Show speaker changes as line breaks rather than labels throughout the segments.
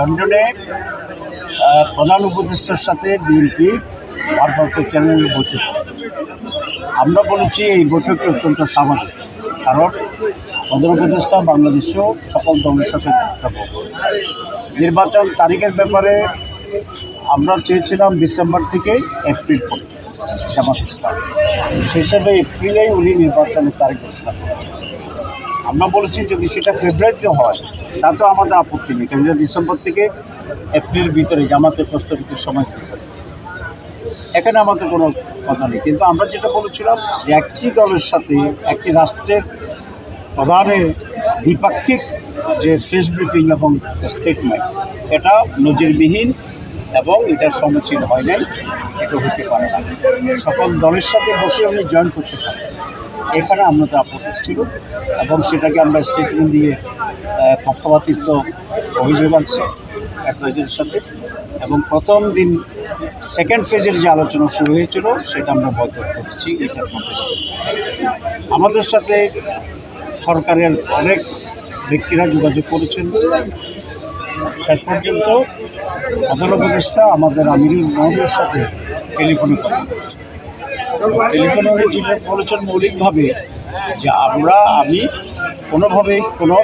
লন্ডনে প্রধান উপদেষ্টার সাথে বিএনপি ভারপ্রাপ্ত চ্যানেলের বৈঠক। আমরা বলেছি এই বৈঠকটি অত্যন্ত সামাজিক কারণ প্রধান উপদেষ্টা বাংলাদেশেও সকল দলের সাথে নির্বাচন তারিখের ব্যাপারে আমরা চেয়েছিলাম ডিসেম্বর থেকে এপ্রিল পর্যন্ত জামাত ইসলাম হিসাবে এপ্রিলেই উনি নির্বাচনের তারিখ ঘোষণা করেছেন। আমরা বলেছি যদি সেটা ফেব্রুয়ারিতে হয়, তাতেও আমাদের আপত্তি নেই। কারণ ডিসেম্বর থেকে এপ্রিল ভিতরে জামাতের প্রস্তাবিত সময় এখানে আমাদের কোনো কথা নেই। কিন্তু আমরা যেটা বলেছিলাম যে একটি দলের সাথে একটি রাষ্ট্রের প্রধানের দ্বিপাক্ষিক যে ফেস ব্রিফিং এবং স্টেটমেন্ট, এটা নজিরবিহীন এবং এটা সমীচীন হয় নাই, এটা হতে পারে না। সকল দলের সাথে বসে উনি জয়েন করতে পারেন। এখানে আমাদের আপত্তি ছিল এবং সেটাকে আমরা স্টেটমেন্ট দিয়ে পক্ষপাতিত্ব অভিযোগ আনছি অ্যাডভাইজারের সাথে। এবং প্রথম দিন সেকেন্ড ফেজের যে আলোচনা শুরু হয়েছিল, সেটা আমরা বয়কট করেছি, এটা আমাদের সাথে সরকারের অনেক ব্যক্তিরা যোগাযোগ করেছেন। শেষ পর্যন্ত প্রধান উপদেষ্টা আমাদের আমিরুল মহোদয়ের সাথে টেলিফোনে কথা বলেছেন। বলেছেন মৌলিকভাবে যে আমরা, আমি কোনোভাবেই কোনো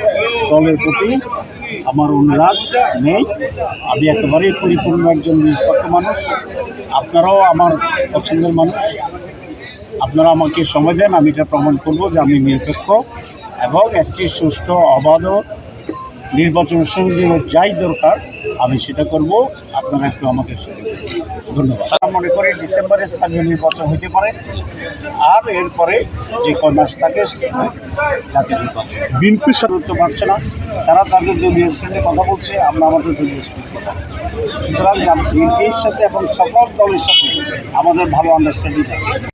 দলের প্রতি আমার অনুরাগ নেই। আমি একেবারেই পরিপূর্ণ একজন নিষ্পক্ষ মানুষ। আপনারাও আমার পছন্দের মানুষ। আপনারা আমাকে সময় দেন, আমি এটা প্রমাণ করব যে আমি নিরপেক্ষ এবং একটি সুষ্ঠু, অবাধ নির্বাচন সংযোগের যাই দরকার আমি সেটা করব আপনারা একটু আমাকে ধন্যবাদ। আমরা মনে করি ডিসেম্বরে স্থানীয় নির্বাচন হতে পারে আর এরপরে যে কয় মাস থাকে জাতীয় নির্বাচন।
বিএনপির সাথে
পারছে না তারা তাদের দলীয় স্ট্যান্ডে কথা বলছে আমরা আমাদের দলীয় স্ট্যান্ডে কথা বলছি। সুতরাং বিএনপির সাথে এবং সকল দলের সাথে আমাদের ভালো আন্ডারস্ট্যান্ডিং আছে।